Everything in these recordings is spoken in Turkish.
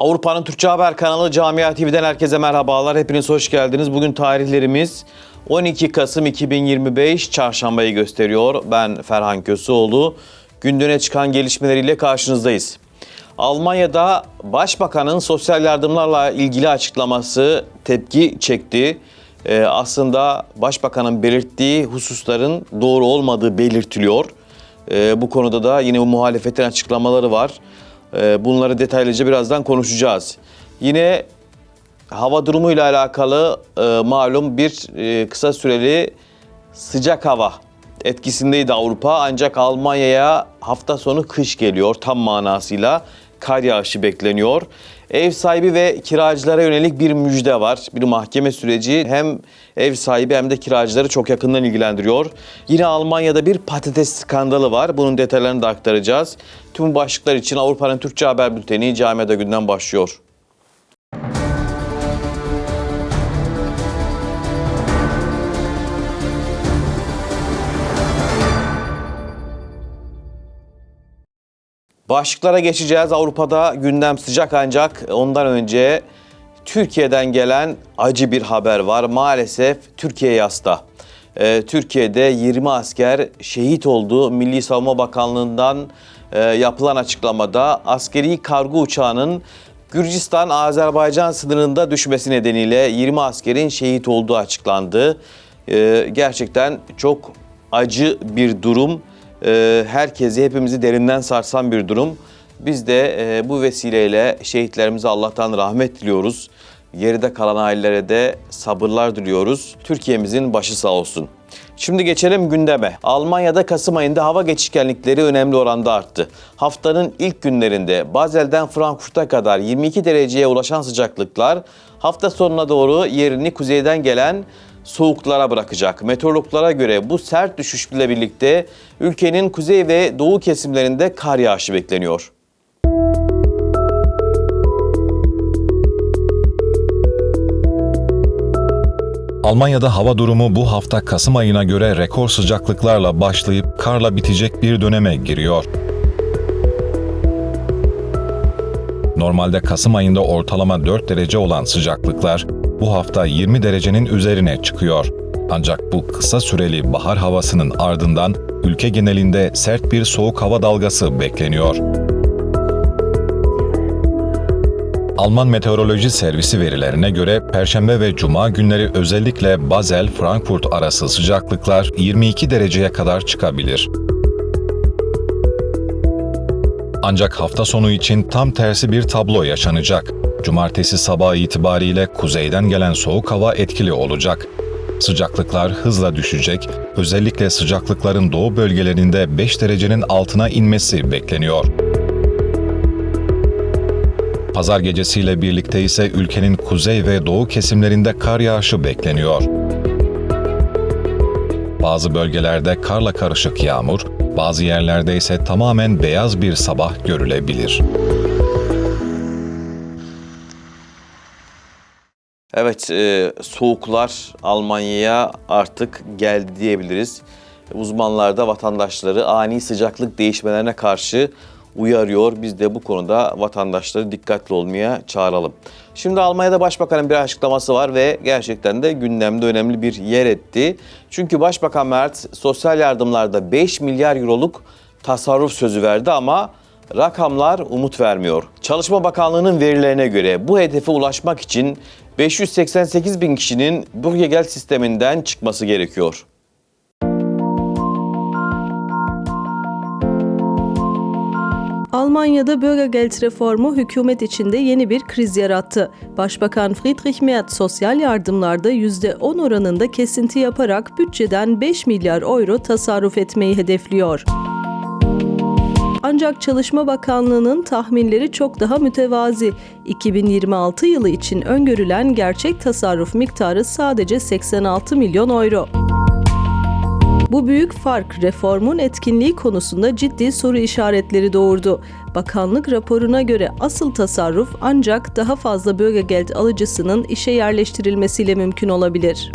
Avrupa'nın Türkçe Haber kanalı Camia TV'den herkese merhabalar. Hepiniz hoş geldiniz. Bugün tarihlerimiz 12 Kasım 2025 Çarşambayı gösteriyor. Ben Ferhan Köseoğlu. Gündüne çıkan gelişmeleriyle karşınızdayız. Almanya'da Başbakanın sosyal yardımlarla ilgili açıklaması tepki çekti. Ee, aslında Başbakanın belirttiği hususların doğru olmadığı belirtiliyor. Ee, bu konuda da yine muhalefetin açıklamaları var. Ee, bunları detaylıca birazdan konuşacağız. Yine hava durumuyla alakalı e, malum bir e, kısa süreli sıcak hava etkisindeydi Avrupa. Ancak Almanya'ya hafta sonu kış geliyor tam manasıyla. Kar yağışı bekleniyor. Ev sahibi ve kiracılara yönelik bir müjde var. Bir mahkeme süreci hem ev sahibi hem de kiracıları çok yakından ilgilendiriyor. Yine Almanya'da bir patates skandalı var. Bunun detaylarını da aktaracağız. Tüm başlıklar için Avrupa'nın Türkçe Haber Bülteni Camiada Günden başlıyor. Başlıklara geçeceğiz. Avrupa'da gündem sıcak ancak ondan önce Türkiye'den gelen acı bir haber var. Maalesef Türkiye yasta. Ee, Türkiye'de 20 asker şehit oldu. Milli Savunma Bakanlığı'ndan e, yapılan açıklamada askeri kargo uçağının Gürcistan-Azerbaycan sınırında düşmesi nedeniyle 20 askerin şehit olduğu açıklandı. Ee, gerçekten çok acı bir durum e, herkesi, hepimizi derinden sarsan bir durum. Biz de e, bu vesileyle şehitlerimize Allah'tan rahmet diliyoruz. Geride kalan ailelere de sabırlar diliyoruz. Türkiye'mizin başı sağ olsun. Şimdi geçelim gündeme. Almanya'da Kasım ayında hava geçişkenlikleri önemli oranda arttı. Haftanın ilk günlerinde Bazel'den Frankfurt'a kadar 22 dereceye ulaşan sıcaklıklar hafta sonuna doğru yerini kuzeyden gelen soğuklara bırakacak. Meteorologlara göre bu sert düşüşle birlikte ülkenin kuzey ve doğu kesimlerinde kar yağışı bekleniyor. Almanya'da hava durumu bu hafta Kasım ayına göre rekor sıcaklıklarla başlayıp karla bitecek bir döneme giriyor. Normalde Kasım ayında ortalama 4 derece olan sıcaklıklar bu hafta 20 derecenin üzerine çıkıyor. Ancak bu kısa süreli bahar havasının ardından ülke genelinde sert bir soğuk hava dalgası bekleniyor. Alman Meteoroloji Servisi verilerine göre Perşembe ve Cuma günleri özellikle Basel-Frankfurt arası sıcaklıklar 22 dereceye kadar çıkabilir. Ancak hafta sonu için tam tersi bir tablo yaşanacak. Cumartesi sabahı itibariyle kuzeyden gelen soğuk hava etkili olacak. Sıcaklıklar hızla düşecek, özellikle sıcaklıkların doğu bölgelerinde 5 derecenin altına inmesi bekleniyor. Pazar gecesiyle birlikte ise ülkenin kuzey ve doğu kesimlerinde kar yağışı bekleniyor. Bazı bölgelerde karla karışık yağmur, bazı yerlerde ise tamamen beyaz bir sabah görülebilir. Evet, e, soğuklar Almanya'ya artık geldi diyebiliriz. Uzmanlar da vatandaşları ani sıcaklık değişmelerine karşı uyarıyor. Biz de bu konuda vatandaşları dikkatli olmaya çağıralım. Şimdi Almanya'da Başbakanın bir açıklaması var ve gerçekten de gündemde önemli bir yer etti. Çünkü Başbakan Merz sosyal yardımlarda 5 milyar euroluk tasarruf sözü verdi ama rakamlar umut vermiyor. Çalışma Bakanlığı'nın verilerine göre bu hedefe ulaşmak için 588 bin kişinin Bürgergeld sisteminden çıkması gerekiyor. Almanya'da Bürgergeld reformu hükümet içinde yeni bir kriz yarattı. Başbakan Friedrich Merz sosyal yardımlarda %10 oranında kesinti yaparak bütçeden 5 milyar euro tasarruf etmeyi hedefliyor. Ancak Çalışma Bakanlığı'nın tahminleri çok daha mütevazi. 2026 yılı için öngörülen gerçek tasarruf miktarı sadece 86 milyon euro. Bu büyük fark reformun etkinliği konusunda ciddi soru işaretleri doğurdu. Bakanlık raporuna göre asıl tasarruf ancak daha fazla Bürgergeld alıcısının işe yerleştirilmesiyle mümkün olabilir.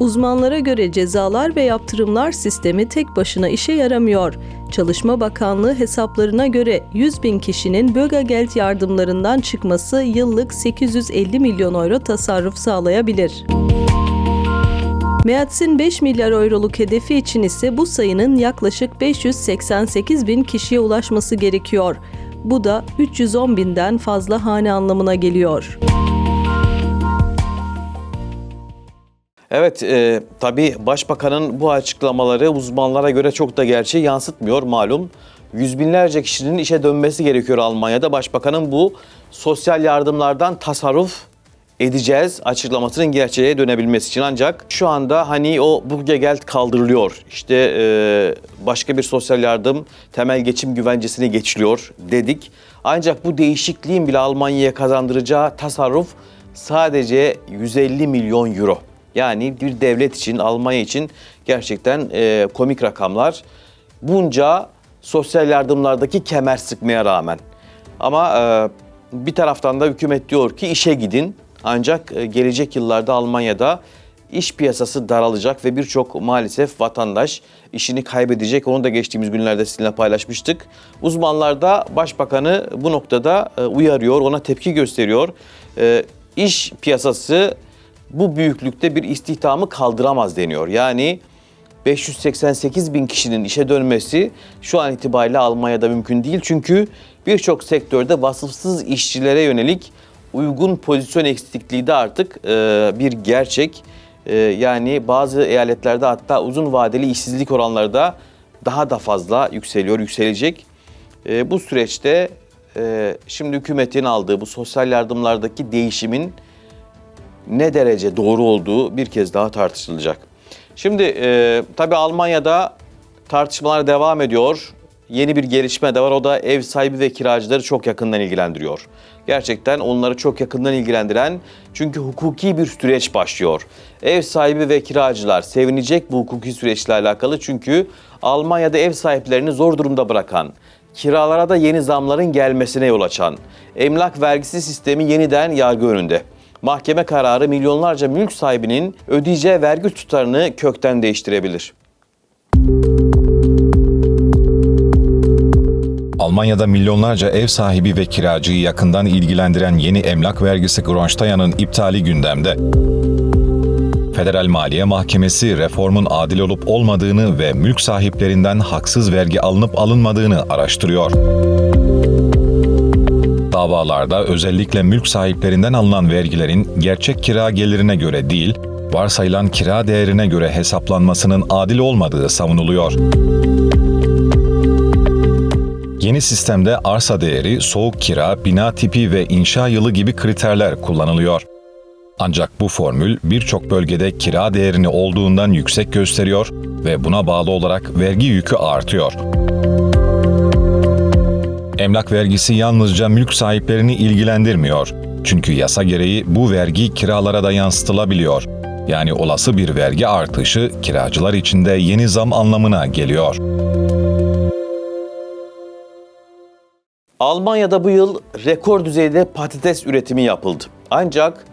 Uzmanlara göre cezalar ve yaptırımlar sistemi tek başına işe yaramıyor. Çalışma Bakanlığı hesaplarına göre 100 bin kişinin Bögageld yardımlarından çıkması yıllık 850 milyon euro tasarruf sağlayabilir. MEADS'in 5 milyar euroluk hedefi için ise bu sayının yaklaşık 588 bin kişiye ulaşması gerekiyor. Bu da 310 binden fazla hane anlamına geliyor. Evet, e, tabii Başbakanın bu açıklamaları uzmanlara göre çok da gerçeği yansıtmıyor malum. Yüz binlerce kişinin işe dönmesi gerekiyor Almanya'da. Başbakanın bu sosyal yardımlardan tasarruf edeceğiz açıklamasının gerçeğe dönebilmesi için ancak şu anda hani o Bürgergeld kaldırılıyor. İşte e, başka bir sosyal yardım temel geçim güvencesine geçiliyor dedik. Ancak bu değişikliğin bile Almanya'ya kazandıracağı tasarruf sadece 150 milyon euro. Yani bir devlet için, Almanya için gerçekten e, komik rakamlar. Bunca sosyal yardımlardaki kemer sıkmaya rağmen. Ama e, bir taraftan da hükümet diyor ki işe gidin. Ancak e, gelecek yıllarda Almanya'da iş piyasası daralacak ve birçok maalesef vatandaş işini kaybedecek. Onu da geçtiğimiz günlerde sizinle paylaşmıştık. Uzmanlar da başbakanı bu noktada e, uyarıyor, ona tepki gösteriyor. E, İş piyasası bu büyüklükte bir istihdamı kaldıramaz deniyor. Yani 588 bin kişinin işe dönmesi şu an itibariyle Almanya'da mümkün değil. Çünkü birçok sektörde vasıfsız işçilere yönelik uygun pozisyon eksikliği de artık e, bir gerçek. E, yani bazı eyaletlerde hatta uzun vadeli işsizlik oranları da daha da fazla yükseliyor, yükselecek. E, bu süreçte e, şimdi hükümetin aldığı bu sosyal yardımlardaki değişimin ne derece doğru olduğu bir kez daha tartışılacak. Şimdi e, tabii Almanya'da tartışmalar devam ediyor. Yeni bir gelişme de var. O da ev sahibi ve kiracıları çok yakından ilgilendiriyor. Gerçekten onları çok yakından ilgilendiren çünkü hukuki bir süreç başlıyor. Ev sahibi ve kiracılar sevinecek bu hukuki süreçle alakalı çünkü Almanya'da ev sahiplerini zor durumda bırakan, kiralara da yeni zamların gelmesine yol açan, emlak vergisi sistemi yeniden yargı önünde. Mahkeme kararı milyonlarca mülk sahibinin ödeyeceği vergi tutarını kökten değiştirebilir. Almanya'da milyonlarca ev sahibi ve kiracıyı yakından ilgilendiren yeni emlak vergisi Grunsteuer'ın iptali gündemde. Federal Maliye Mahkemesi reformun adil olup olmadığını ve mülk sahiplerinden haksız vergi alınıp alınmadığını araştırıyor. Davalarda özellikle mülk sahiplerinden alınan vergilerin gerçek kira gelirine göre değil, varsayılan kira değerine göre hesaplanmasının adil olmadığı savunuluyor. Yeni sistemde arsa değeri, soğuk kira, bina tipi ve inşa yılı gibi kriterler kullanılıyor. Ancak bu formül birçok bölgede kira değerini olduğundan yüksek gösteriyor ve buna bağlı olarak vergi yükü artıyor. Emlak vergisi yalnızca mülk sahiplerini ilgilendirmiyor. Çünkü yasa gereği bu vergi kiralara da yansıtılabiliyor. Yani olası bir vergi artışı kiracılar için de yeni zam anlamına geliyor. Almanya'da bu yıl rekor düzeyde patates üretimi yapıldı. Ancak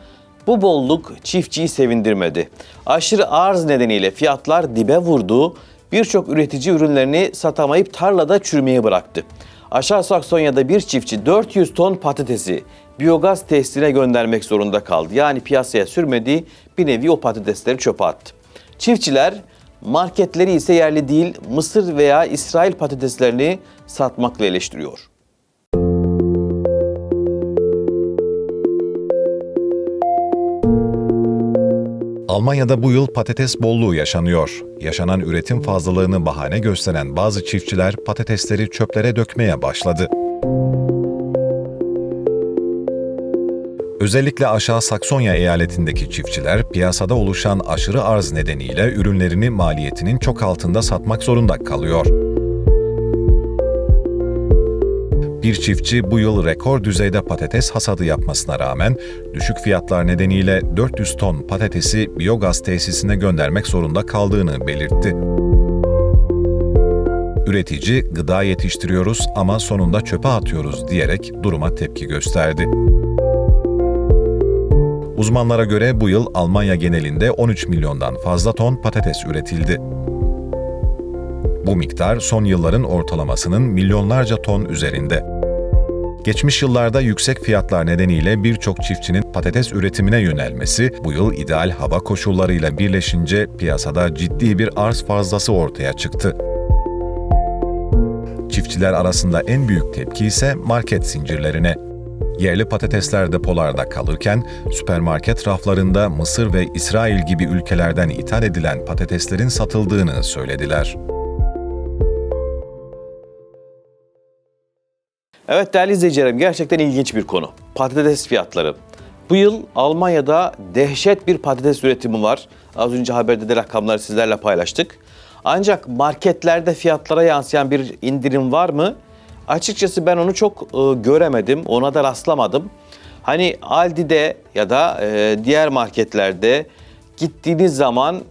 bu bolluk çiftçiyi sevindirmedi. Aşırı arz nedeniyle fiyatlar dibe vurdu. Birçok üretici ürünlerini satamayıp tarlada çürümeye bıraktı. Aşağı Saksonya'da bir çiftçi 400 ton patatesi biyogaz tesisine göndermek zorunda kaldı. Yani piyasaya sürmedi, bir nevi o patatesleri çöpe attı. Çiftçiler marketleri ise yerli değil Mısır veya İsrail patateslerini satmakla eleştiriyor. Almanya'da bu yıl patates bolluğu yaşanıyor. Yaşanan üretim fazlalığını bahane gösteren bazı çiftçiler patatesleri çöplere dökmeye başladı. Özellikle Aşağı Saksonya eyaletindeki çiftçiler piyasada oluşan aşırı arz nedeniyle ürünlerini maliyetinin çok altında satmak zorunda kalıyor. Bir çiftçi bu yıl rekor düzeyde patates hasadı yapmasına rağmen düşük fiyatlar nedeniyle 400 ton patatesi biyogaz tesisine göndermek zorunda kaldığını belirtti. Üretici, gıda yetiştiriyoruz ama sonunda çöpe atıyoruz diyerek duruma tepki gösterdi. Uzmanlara göre bu yıl Almanya genelinde 13 milyondan fazla ton patates üretildi. Bu miktar son yılların ortalamasının milyonlarca ton üzerinde. Geçmiş yıllarda yüksek fiyatlar nedeniyle birçok çiftçinin patates üretimine yönelmesi bu yıl ideal hava koşullarıyla birleşince piyasada ciddi bir arz fazlası ortaya çıktı. Çiftçiler arasında en büyük tepki ise market zincirlerine. Yerli patatesler depolarda kalırken süpermarket raflarında Mısır ve İsrail gibi ülkelerden ithal edilen patateslerin satıldığını söylediler. Evet değerli izleyicilerim gerçekten ilginç bir konu. Patates fiyatları. Bu yıl Almanya'da dehşet bir patates üretimi var. Az önce haberde de rakamları sizlerle paylaştık. Ancak marketlerde fiyatlara yansıyan bir indirim var mı? Açıkçası ben onu çok e, göremedim. Ona da rastlamadım. Hani Aldi'de ya da e, diğer marketlerde gittiğiniz zaman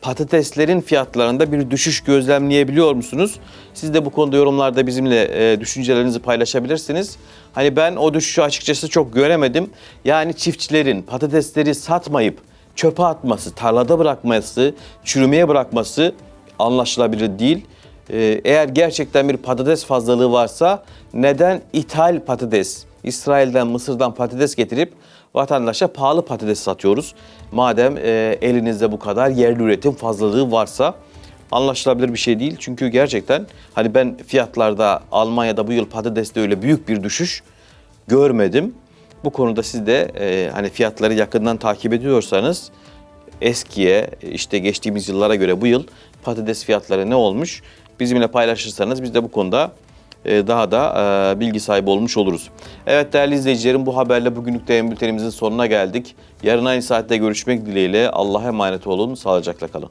patateslerin fiyatlarında bir düşüş gözlemleyebiliyor musunuz? Siz de bu konuda yorumlarda bizimle e, düşüncelerinizi paylaşabilirsiniz. Hani ben o düşüşü açıkçası çok göremedim. Yani çiftçilerin patatesleri satmayıp çöpe atması, tarlada bırakması, çürümeye bırakması anlaşılabilir değil. E, eğer gerçekten bir patates fazlalığı varsa neden ithal patates, İsrail'den, Mısır'dan patates getirip vatandaşa pahalı patates satıyoruz. Madem e, elinizde bu kadar yerli üretim fazlalığı varsa anlaşılabilir bir şey değil. Çünkü gerçekten hani ben fiyatlarda Almanya'da bu yıl patateste öyle büyük bir düşüş görmedim. Bu konuda siz de e, hani fiyatları yakından takip ediyorsanız eskiye işte geçtiğimiz yıllara göre bu yıl patates fiyatları ne olmuş bizimle paylaşırsanız biz de bu konuda daha da e, bilgi sahibi olmuş oluruz. Evet değerli izleyicilerim bu haberle bugünlük de bültenimizin sonuna geldik. Yarın aynı saatte görüşmek dileğiyle Allah'a emanet olun, sağlıcakla kalın.